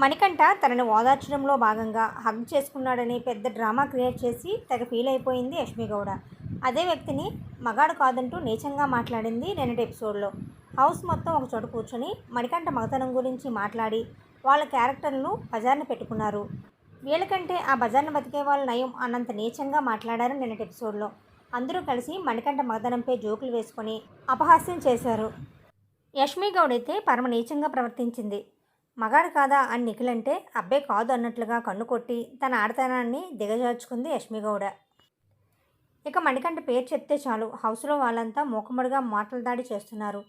మణికంఠ తనని ఓదార్చడంలో భాగంగా హగ్ చేసుకున్నాడని పెద్ద డ్రామా క్రియేట్ చేసి తెగ ఫీల్ అయిపోయింది యష్మి గౌడ. అదే వ్యక్తిని మగాడు కాదంటూ నీచంగా మాట్లాడింది నిన్నటి ఎపిసోడ్లో. హౌస్ మొత్తం ఒక చోట కూర్చొని మణికంఠ మగతనం గురించి మాట్లాడి వాళ్ళ క్యారెక్టర్లు బజార్ని పెట్టుకున్నారు. వీళ్ళకంటే ఆ బజార్ను బతికే వాళ్ళు నయం అన్నంత నీచంగా మాట్లాడారు నిన్నటి ఎపిసోడ్లో. అందరూ కలిసి మణికంఠ మగతనంపై జోకులు వేసుకొని అపహాస్యం చేశారు. యష్మి గౌడ్ అయితే పరమ నీచంగా ప్రవర్తించింది. మగాడు కాదా అని నిఖిల్ అంటే అబ్బాయి కాదు అన్నట్లుగా కన్ను కొట్టి తన ఆడతనాన్ని దిగజార్చుకుంది యష్మి గౌడ. ఇక మణికంఠ పేరు చెప్తే చాలు హౌస్లో వాళ్ళంతా మూకమ్మడిగా మాటల దాడి చేస్తున్నారు.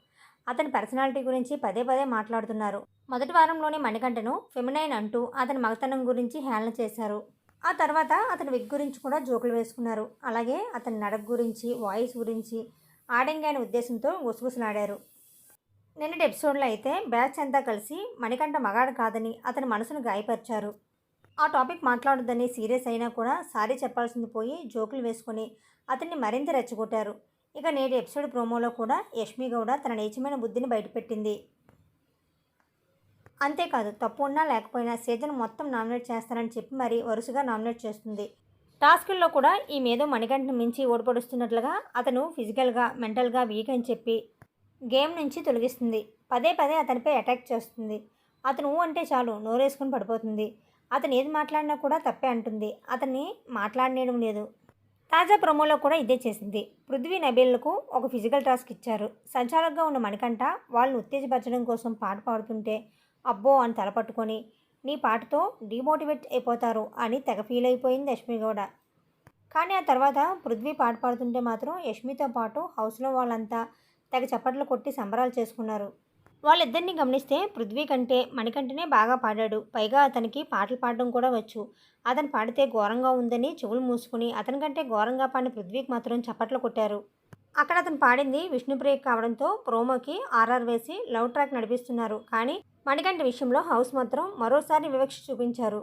అతని పర్సనాలిటీ గురించి పదే పదే మాట్లాడుతున్నారు. మొదటి వారంలోనే మణికంఠను ఫెమినైన్ అంటూ అతని మగతనం గురించి హేళన చేశారు. ఆ తర్వాత అతని విగ్ గురించి కూడా జోకులు వేసుకున్నారు. అలాగే అతని నడక గురించి వాయిస్ గురించి ఆడంగి అనే ఉద్దేశంతో గుసగుసలాడారు. నిన్నటి ఎపిసోడ్లో అయితే బ్యాచ్ అంతా కలిసి మణికంఠ మగాడు కాదని అతని మనసును గాయపరిచారు. ఆ టాపిక్ మాట్లాడొద్దని సీరియస్ అయినా కూడా సారీ చెప్పాల్సింది పోయి జోకులు వేసుకొని అతన్ని మరింత రెచ్చగొట్టారు. ఇక నేటి ఎపిసోడ్ ప్రోమోలో కూడా యష్మి గౌడ తన నీచమైన బుద్ధిని బయటపెట్టింది. అంతేకాదు తప్పు ఉన్నా లేకపోయినా సీజన్ మొత్తం నామినేట్ చేస్తానని చెప్పి మరీ వరుసగా నామినేట్ చేస్తుంది. టాస్కుల్లో కూడా ఈ మీద మణికంఠను మించి ఓడిపడుస్తున్నట్లుగా అతను ఫిజికల్గా మెంటల్గా వీక్ అని చెప్పి గేమ్ నుంచి తొలగిస్తుంది. పదే పదే అతనిపై అటాక్ చేస్తుంది. అతను ఊ అంటే చాలు నోరేసుకుని పడిపోతుంది. అతను ఏది మాట్లాడినా కూడా తప్పే అంటుంది. అతన్ని మాట్లాడనేయడం లేదు. తాజా ప్రమోలో కూడా ఇదే చేసింది. పృథ్వీ నబీళ్ళకు ఒక ఫిజికల్ టాస్క్ ఇచ్చారు. సంచాలకుగా ఉన్న మణికంఠ వాళ్ళని ఉత్తేజపరచడం కోసం పాట పాడుతుంటే అబ్బో అని తలపట్టుకొని నీ పాటతో డిమోటివేట్ అయిపోతారు అని తెగ ఫీల్ అయిపోయింది యష్మి గౌడ. కానీ ఆ తర్వాత పృథ్వీ పాట పాడుతుంటే మాత్రం యష్మితో పాటు హౌస్లో వాళ్ళంతా తెగ చప్పట్లు కొట్టి సంబరాలు చేసుకున్నారు. వాళ్ళిద్దరిని గమనిస్తే పృథ్వీ కంటే మణికంఠనే బాగా పాడాడు. పైగా అతనికి పాటలు పాడడం కూడా వచ్చు. అతను పాడితే ఘోరంగా ఉందని చెవులు మూసుకుని అతని కంటే ఘోరంగా పాడిన పృథ్వీకి మాత్రం చప్పట్లు కొట్టారు. అక్కడ అతను పాడింది విష్ణుప్రియ కావడంతో ప్రోమోకి ఆర్ఆర్ వేసి లవ్ ట్రాక్ నడిపిస్తున్నారు. కానీ మణికంఠ విషయంలో హౌస్ మాత్రం మరోసారి వివక్ష చూపించారు.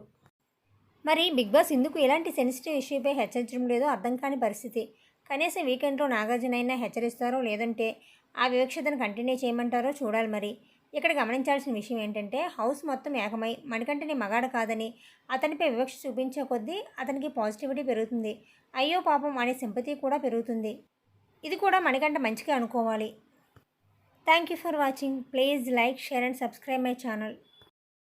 మరి బిగ్ బాస్ ఎందుకు ఇలాంటి సెన్సిటివ్ ఇష్యూపై హెచ్చరించడం లేదో అర్థం కాని పరిస్థితి. కనీసం వీకెండ్లో నాగార్జున అయినా హెచ్చరిస్తారో లేదంటే ఆ వివక్షతను కంటిన్యూ చేయమంటారో చూడాలి మరి. ఇక్కడ గమనించాల్సిన విషయం ఏంటంటే హౌస్ మొత్తం ఏకమై మణికంఠని మగాడ కాదని అతనిపై వివక్ష చూపించే కొద్దీ అతనికి పాజిటివిటీ పెరుగుతుంది. అయ్యో పాపం అనే సింపతి కూడా పెరుగుతుంది. ఇది కూడా మణికంఠ మంచిగా అనుకోవాలి. Thank you for watching. Please like share and subscribe my channel.